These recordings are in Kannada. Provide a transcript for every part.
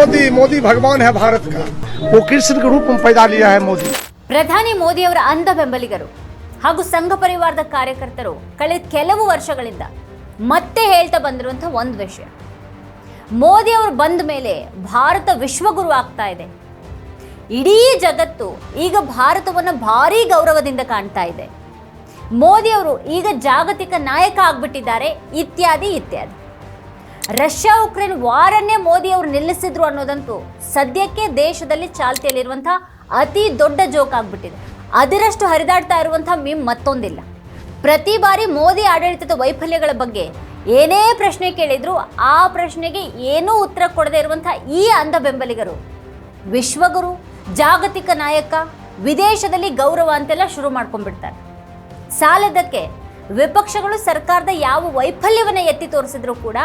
ಮೋದಿ ಮೋದಿ ಭಗವಾನ್ ಹೇ ಭಾರತ ಕೃಷ್ಣ ರೂಪ ಪೈದಾ ಲಿಯಾ ಹೇ ಮೋದಿ ಪ್ರಧಾನಿ ಮೋದಿ ಅವರ ಅಂಧ ಬೆಂಬಲಿಗರು ಹಾಗೂ ಸಂಘ ಪರಿವಾರದ ಕಾರ್ಯಕರ್ತರು ಕಳೆದ ಕೆಲವು ವರ್ಷಗಳಿಂದ ಮತ್ತೆ ಹೇಳ್ತಾ ಬಂದಿರುವಂತಹ ಒಂದು ವಿಷಯ. ಮೋದಿ ಅವರು ಬಂದ ಮೇಲೆ ಭಾರತ ವಿಶ್ವಗುರು ಆಗ್ತಾ ಇದೆ. ಇಡೀ ಜಗತ್ತು ಈಗ ಭಾರತವನ್ನು ಭಾರಿ ಗೌರವದಿಂದ ಕಾಣ್ತಾ ಇದೆ. ಮೋದಿ ಅವರು ಈಗ ಜಾಗತಿಕ ನಾಯಕ ಆಗ್ಬಿಟ್ಟಿದ್ದಾರೆ, ಇತ್ಯಾದಿ ಇತ್ಯಾದಿ. ರಷ್ಯಾ ಉಕ್ರೇನ್ ವಾರನ್ನೇ ಮೋದಿ ಅವರು ನಿಲ್ಲಿಸಿದ್ರು ಅನ್ನೋದಂತೂ ಸದ್ಯಕ್ಕೆ ದೇಶದಲ್ಲಿ ಚಾಲ್ತಿಯಲ್ಲಿರುವಂತಹ ಅತಿ ದೊಡ್ಡ ಜೋಕ್ ಆಗ್ಬಿಟ್ಟಿದೆ. ಅದರಷ್ಟು ಹರಿದಾಡ್ತಾ ಇರುವಂತಹ ಮೀಮ್ ಮತ್ತೊಂದಿಲ್ಲ. ಪ್ರತಿ ಬಾರಿ ಮೋದಿ ಆಡಳಿತದ ವೈಫಲ್ಯಗಳ ಬಗ್ಗೆ ಏನೇ ಪ್ರಶ್ನೆ ಕೇಳಿದ್ರು ಆ ಪ್ರಶ್ನೆಗೆ ಏನೂ ಉತ್ತರ ಕೊಡದೇ ಇರುವಂತಹ ಈ ಅಂಧ ಬೆಂಬಲಿಗರು ವಿಶ್ವಗುರು, ಜಾಗತಿಕ ನಾಯಕ, ವಿದೇಶದಲ್ಲಿ ಗೌರವ ಅಂತೆಲ್ಲ ಶುರು ಮಾಡ್ಕೊಂಡ್ಬಿಡ್ತಾರೆ. ಸಾಲದಕ್ಕೆ ವಿಪಕ್ಷಗಳು ಸರ್ಕಾರದ ಯಾವ ವೈಫಲ್ಯವನ್ನು ಎತ್ತಿ ತೋರಿಸಿದ್ರು ಕೂಡ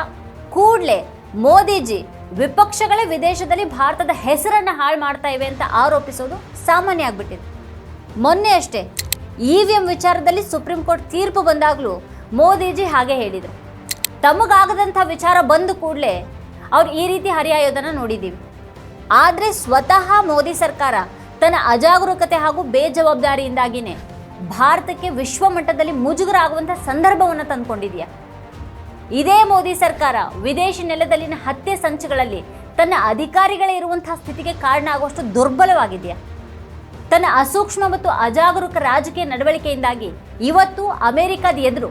ಕೂಡಲೇ ಮೋದಿಜಿ ವಿಪಕ್ಷಗಳೇ ವಿದೇಶದಲ್ಲಿ ಭಾರತದ ಹೆಸರನ್ನ ಹಾಳು ಮಾಡ್ತಾ ಇವೆ ಅಂತ ಆರೋಪಿಸೋದು ಸಾಮಾನ್ಯ ಆಗ್ಬಿಟ್ಟಿದೆ. ಮೊನ್ನೆ ಅಷ್ಟೇ ಇ ವಿ ಎಂ ವಿಚಾರದಲ್ಲಿ ಸುಪ್ರೀಂ ಕೋರ್ಟ್ ತೀರ್ಪು ಬಂದಾಗಲೂ ಮೋದಿಜಿ ಹಾಗೆ ಹೇಳಿದರು. ತಮಗಾಗದಂಥ ವಿಚಾರ ಬಂದ ಕೂಡಲೇ ಅವ್ರು ಈ ರೀತಿ ಹರಿಯಾಯೋದನ್ನು ನೋಡಿದ್ದೀವಿ ಆದರೆ ಸ್ವತಃ ಮೋದಿ ಸರ್ಕಾರ ತನ್ನ ಅಜಾಗರೂಕತೆ ಹಾಗೂ ಬೇಜವಾಬ್ದಾರಿಯಿಂದಾಗಿನೇ ಭಾರತಕ್ಕೆ ವಿಶ್ವಮಟ್ಟದಲ್ಲಿ ಮುಜುಗರ ಆಗುವಂಥ ಸಂದರ್ಭವನ್ನು ತಂದುಕೊಂಡಿದೆಯಾ? ಇದೇ ಮೋದಿ ಸರ್ಕಾರ ವಿದೇಶಿ ನೆಲದಲ್ಲಿನ ಹತ್ಯೆ ಸಂಚುಗಳಲ್ಲಿ ತನ್ನ ಅಧಿಕಾರಿಗಳೇ ಇರುವಂತಹ ಸ್ಥಿತಿಗೆ ಕಾರಣ ಆಗುವಷ್ಟು ದುರ್ಬಲವಾಗಿದೆಯಾ? ತನ್ನ ಅಸೂಕ್ಷ್ಮ ಮತ್ತು ಅಜಾಗರೂಕ ರಾಜಕೀಯ ನಡವಳಿಕೆಯಿಂದಾಗಿ ಇವತ್ತು ಅಮೆರಿಕದ ಎದುರು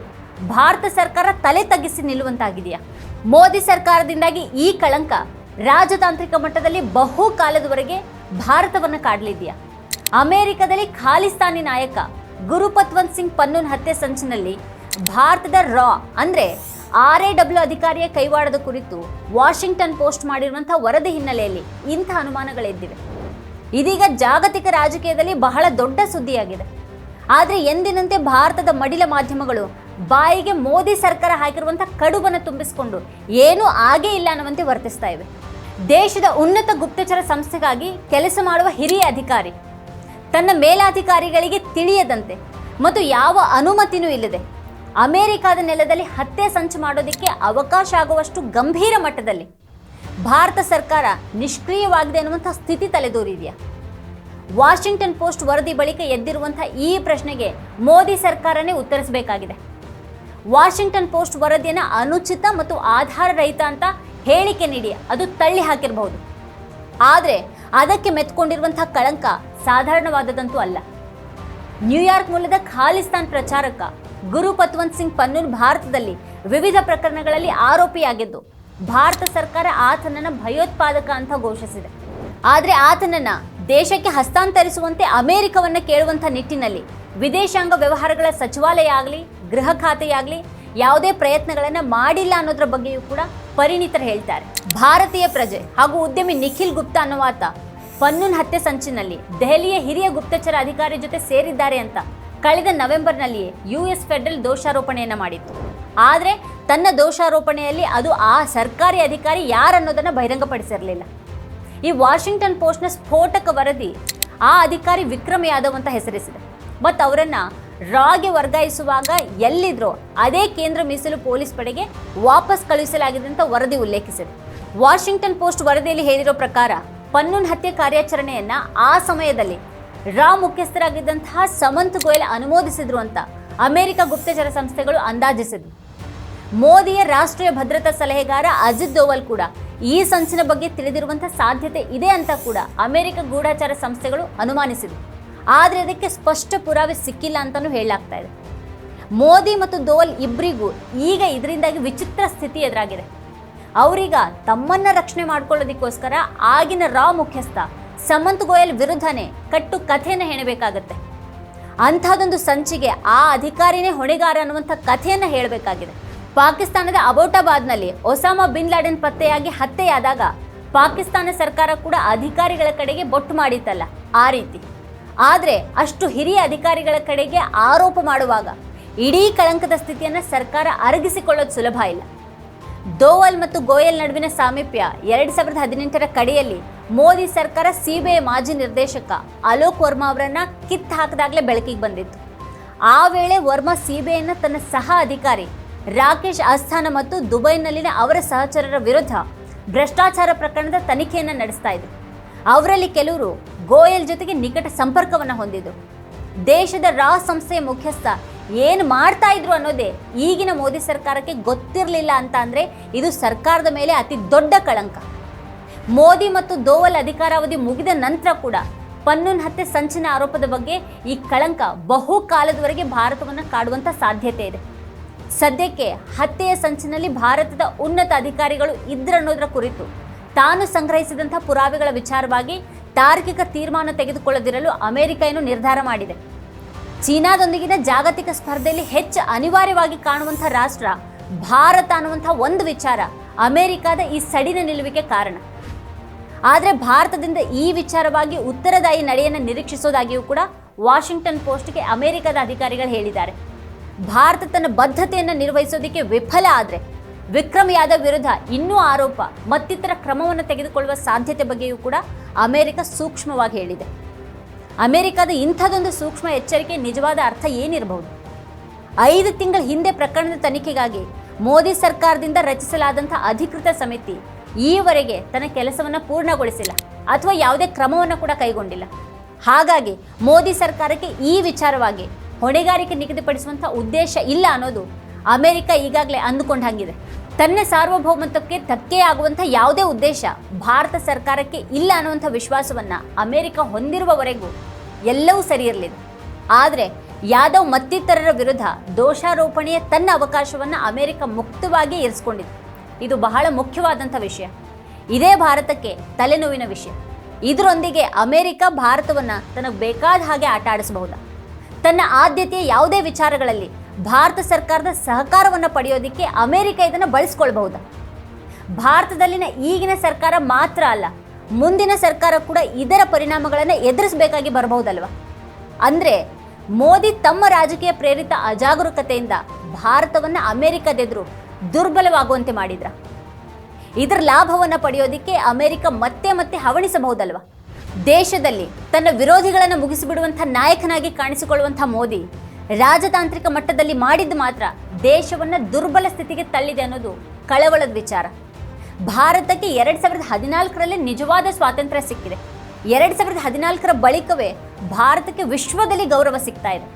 ಭಾರತ ಸರ್ಕಾರ ತಲೆ ತಗ್ಗಿಸಿ ನಿಲ್ಲುವಂತಾಗಿದೆಯಾ? ಮೋದಿ ಸರ್ಕಾರದಿಂದಾಗಿ ಈ ಕಳಂಕ ರಾಜತಾಂತ್ರಿಕ ಮಟ್ಟದಲ್ಲಿ ಬಹುಕಾಲದವರೆಗೆ ಭಾರತವನ್ನು ಕಾಡಲಿದೆಯಾ? ಅಮೆರಿಕದಲ್ಲಿ ಖಾಲಿಸ್ತಾನಿ ನಾಯಕ ಗುರುಪತ್ವಂತ್ ಸಿಂಗ್ ಪನ್ನೂನ್ ಹತ್ಯೆ ಸಂಚಿನಲ್ಲಿ ಭಾರತದ ರಾ ಅಂದ್ರೆ ಆರ್ ಎ ಡಬ್ಲ್ಯೂ ಅಧಿಕಾರಿಯ ಕೈವಾಡದ ಕುರಿತು ವಾಷಿಂಗ್ಟನ್ ಪೋಸ್ಟ್ ಮಾಡಿರುವಂತಹ ವರದಿ ಹಿನ್ನೆಲೆಯಲ್ಲಿ ಇಂಥ ಅನುಮಾನಗಳೆದ್ದಿವೆ. ಇದೀಗ ಜಾಗತಿಕ ರಾಜಕೀಯದಲ್ಲಿ ಬಹಳ ದೊಡ್ಡ ಸುದ್ದಿಯಾಗಿದೆ. ಆದರೆ ಎಂದಿನಂತೆ ಭಾರತದ ಮಡಿಲ ಮಾಧ್ಯಮಗಳು ಬಾಯಿಗೆ ಮೋದಿ ಸರ್ಕಾರ ಹಾಕಿರುವಂಥ ಕಡುಬನ್ನು ತುಂಬಿಸಿಕೊಂಡು ಏನೂ ಆಗೇ ಇಲ್ಲ ಅನ್ನುವಂತೆ ವರ್ತಿಸ್ತಾ ಇವೆ. ದೇಶದ ಉನ್ನತ ಗುಪ್ತಚರ ಸಂಸ್ಥೆಗಾಗಿ ಕೆಲಸ ಮಾಡುವ ಹಿರಿಯ ಅಧಿಕಾರಿ, ತನ್ನ ಮೇಲಾಧಿಕಾರಿಗಳಿಗೆ ತಿಳಿಯದಂತೆ ಮತ್ತು ಯಾವ ಅನುಮತಿನೂ ಇಲ್ಲದೆ ಅಮೆರಿಕದ ನೆಲದಲ್ಲಿ ಹತ್ಯೆ ಸಂಚು ಮಾಡೋದಕ್ಕೆ ಅವಕಾಶ ಆಗುವಷ್ಟು ಗಂಭೀರ ಮಟ್ಟದಲ್ಲಿ ಭಾರತ ಸರ್ಕಾರ ನಿಷ್ಕ್ರಿಯವಾಗಿದೆ ಅನ್ನುವಂಥ ಸ್ಥಿತಿ ತಲೆದೋರಿದೆಯಾ? ವಾಷಿಂಗ್ಟನ್ ಪೋಸ್ಟ್ ವರದಿ ಬಳಿಕ ಎದ್ದಿರುವಂಥ ಈ ಪ್ರಶ್ನೆಗೆ ಮೋದಿ ಸರ್ಕಾರನೇ ಉತ್ತರಿಸಬೇಕಾಗಿದೆ. ವಾಷಿಂಗ್ಟನ್ ಪೋಸ್ಟ್ ವರದಿಯನ್ನು ಅನುಚಿತ ಮತ್ತು ಆಧಾರ ರಹಿತ ಅಂತ ಹೇಳಿಕೆ ನೀಡಿ ಅದು ತಳ್ಳಿ ಹಾಕಿರಬಹುದು. ಆದರೆ ಅದಕ್ಕೆ ಮೆತ್ಕೊಂಡಿರುವಂಥ ಕಳಂಕ ಸಾಧಾರಣವಾದದಂತೂ ಅಲ್ಲ. ನ್ಯೂಯಾರ್ಕ್ ಮೂಲದ ಖಾಲಿಸ್ತಾನ್ ಪ್ರಚಾರಕ ಗುರು ಪತ್ವಂತ್ ಸಿಂಗ್ ಪನ್ನೂರ್ ಭಾರತದಲ್ಲಿ ವಿವಿಧ ಪ್ರಕರಣಗಳಲ್ಲಿ ಆರೋಪಿಯಾಗಿದ್ದು, ಭಾರತ ಸರ್ಕಾರ ಆತನನ್ನ ಭಯೋತ್ಪಾದಕ ಅಂತ ಘೋಷಿಸಿದೆ. ಆದರೆ ಆತನನ್ನ ದೇಶಕ್ಕೆ ಹಸ್ತಾಂತರಿಸುವಂತೆ ಅಮೆರಿಕವನ್ನ ಕೇಳುವಂಥ ನಿಟ್ಟಿನಲ್ಲಿ ವಿದೇಶಾಂಗ ವ್ಯವಹಾರಗಳ ಸಚಿವಾಲಯ ಆಗಲಿ, ಗೃಹ ಖಾತೆಯಾಗಲಿ ಯಾವುದೇ ಪ್ರಯತ್ನಗಳನ್ನ ಮಾಡಿಲ್ಲ ಅನ್ನೋದ್ರ ಬಗ್ಗೆಯೂ ಕೂಡ ಪರಿಣಿತರು ಹೇಳ್ತಾರೆ. ಭಾರತೀಯ ಪ್ರಜೆ ಹಾಗೂ ಉದ್ಯಮಿ ನಿಖಿಲ್ ಗುಪ್ತಾ ಅನ್ನುವಾತ ಪನ್ನೂನ್ ಹತ್ಯೆ ಸಂಚಿನಲ್ಲಿ ದೆಹಲಿಯ ಹಿರಿಯ ಗುಪ್ತಚರ ಅಧಿಕಾರಿ ಜೊತೆ ಸೇರಿದ್ದಾರೆ ಅಂತ ಕಳೆದ ನವೆಂಬರ್ನಲ್ಲಿಯೇ ಯು ಎಸ್ ಫೆಡರಲ್ ದೋಷಾರೋಪಣೆಯನ್ನು ಮಾಡಿತ್ತು. ಆದರೆ ತನ್ನ ದೋಷಾರೋಪಣೆಯಲ್ಲಿ ಅದು ಆ ಸರ್ಕಾರಿ ಅಧಿಕಾರಿ ಯಾರನ್ನೋದನ್ನು ಬಹಿರಂಗಪಡಿಸಿರಲಿಲ್ಲ. ಈ ವಾಷಿಂಗ್ಟನ್ ಪೋಸ್ಟ್ನ ಸ್ಫೋಟಕ ವರದಿ ಆ ಅಧಿಕಾರಿ ವಿಕ್ರಮ್ ಯಾದವ್ ಅಂತ ಹೆಸರಿಸಿದೆ. ಮತ್ತು ಅವರನ್ನು ರಾಗೆ ವರ್ಗಾಯಿಸುವಾಗ ಎಲ್ಲಿದ್ರೋ ಅದೇ ಕೇಂದ್ರ ಮೀಸಲು ಪೊಲೀಸ್ ಪಡೆಗೆ ವಾಪಸ್ ಕಳುಹಿಸಲಾಗಿದೆ ಅಂತ ವರದಿ ಉಲ್ಲೇಖಿಸಿದೆ. ವಾಷಿಂಗ್ಟನ್ ಪೋಸ್ಟ್ ವರದಿಯಲ್ಲಿ ಹೇಳಿರೋ ಪ್ರಕಾರ ಪನ್ನೂನ್ ಹತ್ಯೆ ಕಾರ್ಯಾಚರಣೆಯನ್ನು ಆ ಸಮಯದಲ್ಲಿ ರಾ ಮುಖ್ಯಸ್ಥರಾಗಿದ್ದಂತಹ ಸಮಂತ್ ಗೋಯಲ್ ಅನುಮೋದಿಸಿದ್ರು ಅಂತ ಅಮೆರಿಕ ಗುಪ್ತಚರ ಸಂಸ್ಥೆಗಳು ಅಂದಾಜಿಸಿದ್ವು. ಮೋದಿಯ ರಾಷ್ಟ್ರೀಯ ಭದ್ರತಾ ಸಲಹೆಗಾರ ಅಜಿತ್ ದೋವಲ್ ಕೂಡ ಈ ಸಂಚಿನ ಬಗ್ಗೆ ತಿಳಿದಿರುವಂತಹ ಸಾಧ್ಯತೆ ಇದೆ ಅಂತ ಕೂಡ ಅಮೆರಿಕ ಗೂಢಾಚಾರ ಸಂಸ್ಥೆಗಳು ಅನುಮಾನಿಸಿದ್ರು ಆದರೆ ಅದಕ್ಕೆ ಸ್ಪಷ್ಟ ಪುರಾವೆ ಸಿಕ್ಕಿಲ್ಲ ಅಂತಲೂ ಹೇಳಲಾಗ್ತಾ ಇದೆ. ಮೋದಿ ಮತ್ತು ದೋವಲ್ ಇಬ್ಬರಿಗೂ ಈಗ ಇದರಿಂದಾಗಿ ವಿಚಿತ್ರ ಸ್ಥಿತಿ ಎದುರಾಗಿದೆ. ಅವರೀಗ ತಮ್ಮನ್ನ ರಕ್ಷಣೆ ಮಾಡ್ಕೊಳ್ಳೋದಕ್ಕೋಸ್ಕರ ಆಗಿನ ರಾ ಮುಖ್ಯಸ್ಥ ಸಮಂತ್ ಗೋಯಲ್ ವಿರುದ್ಧನೇ ಕಟ್ಟು ಕಥೆಯನ್ನು ಹೆಣಬೇಕಾಗತ್ತೆ. ಅಂಥದ್ದೊಂದು ಸಂಚಿಗೆ ಆ ಅಧಿಕಾರಿನೇ ಹೊಣೆಗಾರ ಅನ್ನುವಂಥ ಕಥೆಯನ್ನು ಹೇಳಬೇಕಾಗಿದೆ. ಪಾಕಿಸ್ತಾನದ ಅಬೋಟಾಬಾದ್ನಲ್ಲಿ ಒಸಾಮಾ ಬಿನ್ ಲಾಡೆನ್ ಪತ್ತೆಯಾಗಿ ಹತ್ಯೆಯಾದಾಗ ಪಾಕಿಸ್ತಾನ ಸರ್ಕಾರ ಕೂಡ ಅಧಿಕಾರಿಗಳ ಕಡೆಗೆ ಬೊಟ್ಟು ಮಾಡಿತ್ತಲ್ಲ, ಆ ರೀತಿ. ಆದರೆ ಅಷ್ಟು ಹಿರಿಯ ಅಧಿಕಾರಿಗಳ ಕಡೆಗೆ ಆರೋಪ ಮಾಡುವಾಗ ಇಡೀ ಕಳಂಕದ ಸ್ಥಿತಿಯನ್ನು ಸರ್ಕಾರ ಅರಗಿಸಿಕೊಳ್ಳೋದು ಸುಲಭ ಇಲ್ಲ. ದೋವಲ್ ಮತ್ತು ಗೋಯಲ್ ನಡುವಿನ ಸಾಮೀಪ್ಯ ಎರಡು ಸಾವಿರದ ಹದಿನೆಂಟರ ಕಡೆಯಲ್ಲಿ ಮೋದಿ ಸರ್ಕಾರ ಸಿಬಿಐ ಮಾಜಿ ನಿರ್ದೇಶಕ ಅಲೋಕ್ ವರ್ಮಾ ಅವರನ್ನ ಕಿತ್ತು ಹಾಕಿದಾಗಲೇ ಬೆಳಕಿಗೆ ಬಂದಿತ್ತು. ಆ ವೇಳೆ ವರ್ಮಾ ಸಿಬಿಐನ ತನ್ನ ಸಹ ಅಧಿಕಾರಿ ರಾಕೇಶ್ ಅಸ್ಥಾನ ಮತ್ತು ದುಬೈನಲ್ಲಿನ ಅವರ ಸಹಚರರ ವಿರುದ್ಧ ಭ್ರಷ್ಟಾಚಾರ ಪ್ರಕರಣದ ತನಿಖೆಯನ್ನು ನಡೆಸ್ತಾ ಇದ್ರು. ಅವರಲ್ಲಿ ಕೆಲವರು ಗೋಯಲ್ ಜೊತೆಗೆ ನಿಕಟ ಸಂಪರ್ಕವನ್ನು ಹೊಂದಿದ್ರು. ದೇಶದ ರಾ ಸಂಸ್ಥೆಯ ಮುಖ್ಯಸ್ಥ ಏನು ಮಾಡ್ತಾ ಇದ್ರು ಅನ್ನೋದೇ ಈಗಿನ ಮೋದಿ ಸರ್ಕಾರಕ್ಕೆ ಗೊತ್ತಿರಲಿಲ್ಲ ಅಂತ ಅಂದರೆ ಇದು ಸರ್ಕಾರದ ಮೇಲೆ ಅತಿ ದೊಡ್ಡ ಕಳಂಕ. ಮೋದಿ ಮತ್ತು ದೋವಲ್ ಅಧಿಕಾರಾವಧಿ ಮುಗಿದ ನಂತರ ಕೂಡ ಪನ್ನೂನ್ ಹತ್ಯೆ ಸಂಚಿನ ಆರೋಪದ ಬಗ್ಗೆ ಈ ಕಳಂಕ ಬಹುಕಾಲದವರೆಗೆ ಭಾರತವನ್ನು ಕಾಡುವಂತ ಸಾಧ್ಯತೆ ಇದೆ. ಸದ್ಯಕ್ಕೆ ಹತ್ಯೆಯ ಸಂಚಿನಲ್ಲಿ ಭಾರತದ ಉನ್ನತ ಅಧಿಕಾರಿಗಳು ಇದ್ರನ್ನೋದರ ಕುರಿತು ತಾನು ಸಂಗ್ರಹಿಸಿದಂಥ ಪುರಾವೆಗಳ ವಿಚಾರವಾಗಿ ತಾರ್ಕಿಕ ತೀರ್ಮಾನ ತೆಗೆದುಕೊಳ್ಳದಿರಲು ಅಮೆರಿಕ ಏನು ನಿರ್ಧಾರ ಮಾಡಿದೆ. ಚೀನಾದೊಂದಿಗಿನ ಜಾಗತಿಕ ಸ್ಪರ್ಧೆಯಲ್ಲಿ ಹೆಚ್ಚು ಅನಿವಾರ್ಯವಾಗಿ ಕಾಣುವಂಥ ರಾಷ್ಟ್ರ ಭಾರತ ಅನ್ನುವಂಥ ಒಂದು ವಿಚಾರ ಅಮೆರಿಕದ ಈ ಸಡಿನ ನಿಲುವಿಗೆ ಕಾರಣ. ಆದರೆ ಭಾರತದಿಂದ ಈ ವಿಚಾರವಾಗಿ ಉತ್ತರದಾಯಿ ನಡೆಯನ್ನು ನಿರೀಕ್ಷಿಸೋದಾಗಿಯೂ ಕೂಡ ವಾಷಿಂಗ್ಟನ್ ಪೋಸ್ಟ್ಗೆ ಅಮೆರಿಕದ ಅಧಿಕಾರಿಗಳು ಹೇಳಿದ್ದಾರೆ. ಭಾರತ ತನ್ನ ಬದ್ಧತೆಯನ್ನು ನಿರ್ವಹಿಸೋದಕ್ಕೆ ವಿಫಲ ಆದರೆ ವಿಕ್ರಮ್ ಯಾದವ್ ವಿರುದ್ಧ ಇನ್ನೂ ಆರೋಪ, ಮತ್ತಿತರ ಕ್ರಮವನ್ನು ತೆಗೆದುಕೊಳ್ಳುವ ಸಾಧ್ಯತೆ ಬಗ್ಗೆಯೂ ಕೂಡ ಅಮೆರಿಕ ಸೂಕ್ಷ್ಮವಾಗಿ ಹೇಳಿದೆ. ಅಮೆರಿಕದ ಇಂಥದೊಂದು ಸೂಕ್ಷ್ಮ ಎಚ್ಚರಿಕೆ ನಿಜವಾದ ಅರ್ಥ ಏನಿರಬಹುದು? ಐದು ತಿಂಗಳ ಹಿಂದೆ ಪ್ರಕರಣದ ತನಿಖೆಗಾಗಿ ಮೋದಿ ಸರ್ಕಾರದಿಂದ ರಚಿಸಲಾದಂಥ ಅಧಿಕೃತ ಸಮಿತಿ ಈವರೆಗೆ ತನ್ನ ಕೆಲಸವನ್ನು ಪೂರ್ಣಗೊಳಿಸಿಲ್ಲ ಅಥವಾ ಯಾವುದೇ ಕ್ರಮವನ್ನು ಕೂಡ ಕೈಗೊಂಡಿಲ್ಲ. ಹಾಗಾಗಿ ಮೋದಿ ಸರ್ಕಾರಕ್ಕೆ ಈ ವಿಚಾರವಾಗಿ ಹೊಣೆಗಾರಿಕೆ ನಿಗದಿಪಡಿಸುವಂಥ ಉದ್ದೇಶ ಇಲ್ಲ ಅನ್ನೋದು ಅಮೆರಿಕ ಈಗಾಗಲೇ ಅಂದುಕೊಂಡಂಗಿದೆ ತನ್ನ ಸಾರ್ವಭೌಮತ್ವಕ್ಕೆ ಧಕ್ಕೆಯಾಗುವಂಥ ಯಾವುದೇ ಉದ್ದೇಶ ಭಾರತ ಸರ್ಕಾರಕ್ಕೆ ಇಲ್ಲ ಅನ್ನುವಂಥ ವಿಶ್ವಾಸವನ್ನು ಅಮೆರಿಕ ಹೊಂದಿರುವವರೆಗೂ ಎಲ್ಲವೂ ಸರಿ ಇರಲಿದೆ ಆದರೆ ಯಾದವ್ ಮತ್ತಿತರರ ವಿರುದ್ಧ ದೋಷಾರೋಪಣೆಯ ತನ್ನ ಅವಕಾಶವನ್ನು ಅಮೆರಿಕ ಮುಕ್ತವಾಗಿ ಇರಿಸಿಕೊಂಡಿದೆ. ಇದು ಬಹಳ ಮುಖ್ಯವಾದಂಥ ವಿಷಯ. ಇದೇ ಭಾರತಕ್ಕೆ ತಲೆನೋವಿನ ವಿಷಯ. ಇದರೊಂದಿಗೆ ಅಮೆರಿಕ ಭಾರತವನ್ನು ತನಗೆ ಬೇಕಾದ ಹಾಗೆ ಆಟ ಆಡಿಸಬಹುದಾ. ತನ್ನ ಆದ್ಯತೆಯ ಯಾವುದೇ ವಿಚಾರಗಳಲ್ಲಿ ಭಾರತ ಸರ್ಕಾರದ ಸಹಕಾರವನ್ನು ಪಡೆಯೋದಕ್ಕೆ ಅಮೆರಿಕ ಇದನ್ನು ಬಳಸ್ಕೊಳ್ಬಹುದಾ. ಭಾರತದಲ್ಲಿನ ಈಗಿನ ಸರ್ಕಾರ ಮಾತ್ರ ಅಲ್ಲ, ಮುಂದಿನ ಸರ್ಕಾರ ಕೂಡ ಇದರ ಪರಿಣಾಮಗಳನ್ನು ಎದುರಿಸಬೇಕಾಗಿ ಬರಬಹುದಲ್ವ? ಅಂದರೆ ಮೋದಿ ತಮ್ಮ ರಾಜಕೀಯ ಪ್ರೇರಿತ ಅಜಾಗರೂಕತೆಯಿಂದ ಭಾರತವನ್ನು ಅಮೆರಿಕದೆದುರು ದುರ್ಬಲವಾಗುವಂತೆ ಮಾಡಿದ್ರ. ಇದರ ಲಾಭವನ್ನು ಪಡೆಯೋದಕ್ಕೆ ಅಮೆರಿಕ ಮತ್ತೆ ಮತ್ತೆ ಹವಣಿಸಬಹುದಲ್ವ ದೇಶದಲ್ಲಿ ತನ್ನ ವಿರೋಧಿಗಳನ್ನು ಮುಗಿಸಿಬಿಡುವಂಥ ನಾಯಕನಾಗಿ ಕಾಣಿಸಿಕೊಳ್ಳುವಂಥ ಮೋದಿ ರಾಜತಾಂತ್ರಿಕ ಮಟ್ಟದಲ್ಲಿ ಮಾಡಿದ್ದು ಮಾತ್ರ ದೇಶವನ್ನು ದುರ್ಬಲ ಸ್ಥಿತಿಗೆ ತಳ್ಳಿದೆ ಅನ್ನೋದು ಕಳವಳದ ವಿಚಾರ. ಭಾರತಕ್ಕೆ ಎರಡು ಸಾವಿರದ ಹದಿನಾಲ್ಕರಲ್ಲಿ ನಿಜವಾದ ಸ್ವಾತಂತ್ರ್ಯ ಸಿಕ್ಕಿದೆ. ಎರಡು ಸಾವಿರದ ಹದಿನಾಲ್ಕರ ಬಳಿಕವೇ ಭಾರತಕ್ಕೆ ವಿಶ್ವದಲ್ಲಿ ಗೌರವ ಸಿಗ್ತಾ ಇದೆ.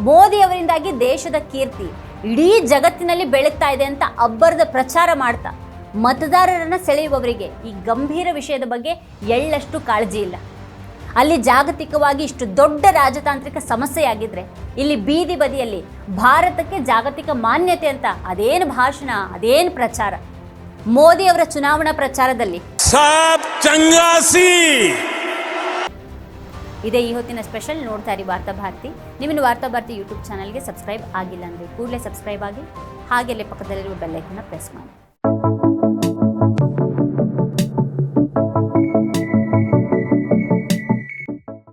ಮೋದಿ ಅವರಿಂದಾಗಿ ದೇಶದ ಕೀರ್ತಿ ಇಡೀ ಜಗತ್ತಿನಲ್ಲಿ ಬೆಳಗ್ತಾ ಇದೆ ಅಂತ ಅಬ್ಬರದ ಪ್ರಚಾರ ಮಾಡ್ತಾ ಮತದಾರರನ್ನು ಸೆಳೆಯುವವರಿಗೆ ಈ ಗಂಭೀರ ವಿಷಯದ ಬಗ್ಗೆ ಎಳ್ಳಷ್ಟು ಕಾಳಜಿ ಇಲ್ಲ. ಅಲ್ಲಿ ಜಾಗತಿಕವಾಗಿ ಇಷ್ಟು ದೊಡ್ಡ ರಾಜತಾಂತ್ರಿಕ ಸಮಸ್ಯೆಯಾಗಿದ್ದರೆ ಇಲ್ಲಿ ಬೀದಿ ಬದಿಯಲ್ಲಿ ಭಾರತಕ್ಕೆ ಜಾಗತಿಕ ಮಾನ್ಯತೆ ಅಂತ ಅದೇನು ಭಾಷಣ, ಅದೇನು ಪ್ರಚಾರ. ಮೋದಿ ಅವರ ಚುನಾವಣಾ ಪ್ರಚಾರದಲ್ಲಿ ಇದೇ ಈ ಹೊತ್ತಿನ ಸ್ಪೆಷಲ್ ನೋಡ್ತಾ ಇರಿ ವಾರ್ತಾ ಭಾರತಿ. ನಿಮ್ಮನ್ನು ವಾರ್ತಾ ಭಾರತಿ ಯೂಟ್ಯೂಬ್ ಚಾನಲ್ಗೆ ಸಬ್ಸ್ಕ್ರೈಬ್ ಆಗಿಲ್ಲ ಅಂದರೆ ಕೂಡಲೇ ಸಬ್ಸ್ಕ್ರೈಬ್ ಆಗಿ ಹಾಗೆಲ್ಲೇ ಪಕ್ಕದಲ್ಲಿರುವ ಬೆಲ್ಲೈಕನ್ನ ಪ್ರೆಸ್ ಮಾಡಿ.